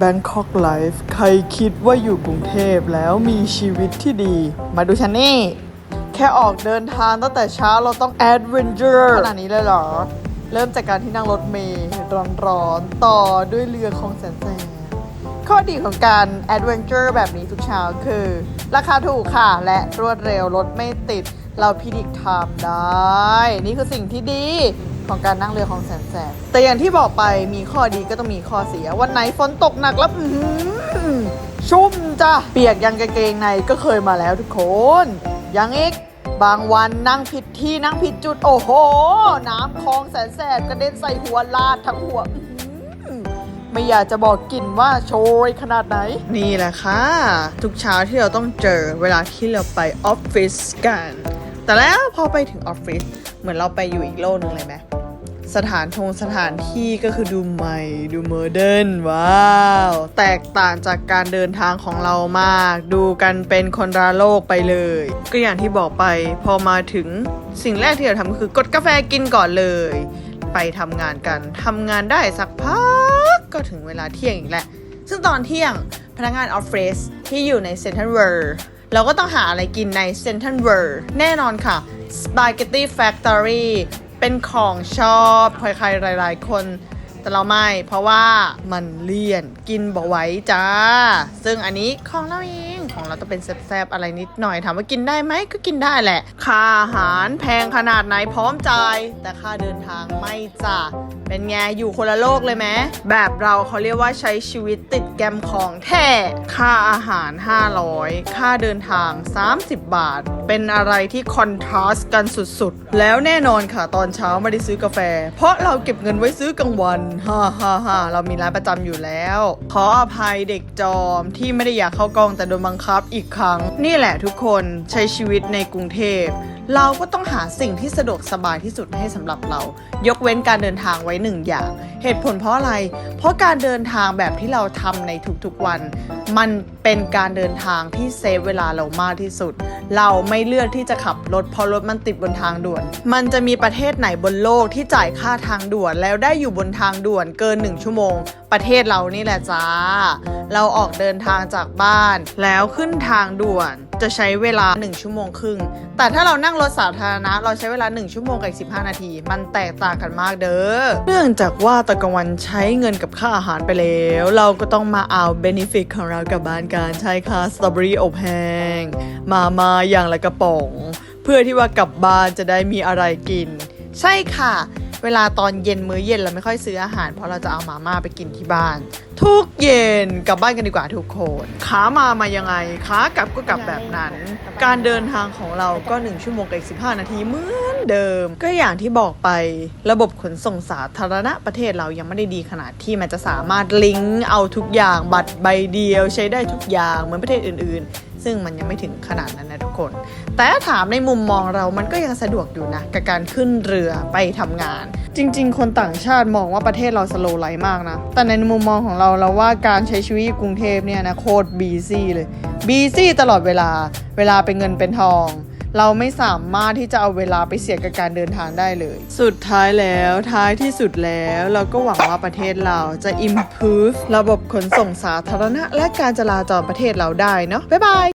Bangkok Life ใครคิดว่าอยู่กรุงเทพแล้วมีชีวิตที่ดี มาดูฉันนี่ แค่ออกเดินทางตั้งแต่เช้าเราต้อง adventure ขนาดนี้เลยเหรอ เริ่มจากการที่นั่งรถเมล์ร้อนๆ ต่อด้วยเรือของแสนแสบข้อดีของการ adventure แบบนี้ทุกเช้าคือ ราคาถูกค่ะ และรวดเร็วรถไม่ติดเราพิดิกไทม์ได้ นี่คือสิ่งที่ดี ของการนั่งเรือของแสนแสบแต่อย่างที่บอกไปมีข้อดีก็ต้องมีข้อเสีย วันไหนฝนตกหนักแล้วอื้อหือชุ่มจ้ะเปียกยังกางเกงในก็เคยมาแล้วทุกคน ยังอีกบางวันนั่งผิดที่นั่งผิดจุด โอ้โห น้ำคลองแสนแสบกระเด็นใส่หัวลาดทั้งหัวไม่อยากจะบอกกลิ่นว่าโชยขนาดไหน นี่แหละค่ะ ทุกเช้าที่เราต้องเจอเวลาที่เราไปออฟฟิศกัน แต่แล้วพอไปถึงออฟฟิศเหมือนเราไปอยู่อีกโลกหนึงเลยไหมสถานทงสถานที่ก็คือดูใหม่ดูโมเดิร์นว้าว แตกต่างจากการเดินทางของเรามาก ดูกันเป็นคนละโลกไปเลย ก็อย่างที่บอกไปพอมาถึงสิ่งแรกที่เราทำก็คือกดกาแฟกินก่อนเลย ไปทำงานกันทำงานได้สักพักก็ถึงเวลาเที่ยงอีกแล้วซึ่งตอนเที่ยงพนักงานออฟฟิศที่อยู่ในเซ็นทรัลเวิร์ เราก็ต้องหาอะไรกินในเซนทันเวิร์แน่นอนค่ะ Spaghetti Factory เป็นของชอบใครๆหลาย ๆ คน แต่เราไม่ เพราะว่ามันเลี่ยนกินบ่ไหว้จ้า ซึ่งอันนี้ของเราเองของเราต้องเป็นแซบๆอะไรนิดหน่อยถามว่ากินได้ไหมก็กินได้แหละ ค่าอาหารแพงขนาดไหนพร้อมจ่ายแต่ค่าเดินทางไม่จ้าเป็นไงอยู่คนละโลกเลยไหมแบบเราเขาเรียกว่าใช้ชีวิตติดแกมของแท้ค่าอาหาร 500 ค่าเดินทาง 30 บาท เป็นอะไรที่คอนทราสต์กันสุดๆ แล้วแน่นอนค่ะตอนเช้าไม่ได้ซื้อกาแฟ เพราะเราเก็บเงินไว้ซื้อกลางวันฮ่าฮ่าฮ่าเรามีร้านประจำอยู่แล้ว ขออภัยเด็กจอมที่ไม่ได้อยากเข้ากองแต่โดนบังคับอีกครั้ง นี่แหละทุกคนใช้ชีวิตในกรุงเทพเราก็ต้องหาสิ่งที่สะดวกสบายที่สุดให้สำหรับเรา ยกเว้นการเดินทางไว้หนึ่งอย่าง เหตุผลเพราะอะไร เพราะการเดินทางแบบที่เราทำในทุกๆวัน มันเป็นการเดินทางที่เซฟเวลาเรามากที่สุด เราไม่เลือกที่จะขับรถเพราะรถมันติดบนทางด่วน มันจะมีประเทศไหนบนโลกที่จ่ายค่าทางด่วน แล้วได้อยู่บนทางด่วนเกิน 1 ชั่วโมง ประเทศเรานี่แหละจ้า เราออกเดินทางจากบ้าน แล้วขึ้นทางด่วน จะใช้เวลา 1 ชั่วโมงครึ่ง แต่ถ้าเรานั่งรถสาธารณะ เราใช้เวลา 1 ชั่วโมงกับอีก15 นาที มันแตกต่างกันมากเด้อ เนื่องจากว่าตะกลางวันใช้เงินกับค่าอาหารไปแล้ว เราก็ต้องมาเอาเบนฟิตของเรากลับบ้านกันใช่ค่ะสตรอเบอรี่อบแห้งมามาอย่างละกระป๋อง เพื่อที่ว่ากลับบ้านจะได้มีอะไรกิน ใช่ค่ะ เวลาตอนเย็นมื้อเย็นเราไม่ค่อยซื้ออาหาร เพราะเราจะเอามาม่าไปกินที่บ้าน ทุกเย็นกลับบ้านกันดีกว่าทุกคนขามามายังไงขากลับก็กลับแบบนั้น การเดินทางของเราก็ 1 ชั่วโมงกับอีก15 นาทีเหมือนเดิม ก็อย่างที่บอกไประบบขนส่งสาธารณะประเทศเรายังไม่ได้ดีขนาดที่มันจะสามารถลิงก์เอาทุกอย่างบัตรใบเดียวใช้ได้ทุกอย่างเหมือนประเทศอื่น ๆ ซึ่งมันยังไม่ถึงขนาดนั้นนะทุกคน แต่ถ้าถามในมุมมองเรามันก็ยังสะดวกอยู่นะ กับการขึ้นเรือไปทำงาน จริง ๆ คนต่างชาติมองว่าประเทศเราสโลไลฟ์มากนะ แต่ในมุมมองของเราเราว่าการใช้ชีวิตกรุงเทพเนี่ยนะโคตรบีซี่เลยบีซี่ตลอดเวลา เวลาเป็นเงินเป็นทองเราไม่สามารถที่จะเอาเวลาไปเสียกับการเดินทางได้เลย สุดท้ายแล้วท้ายที่สุดแล้วเราก็หวังว่าประเทศเราจะ improve ระบบขนส่งสาธารณะ และการจราจรประเทศเราได้เนาะบ๊ายบาย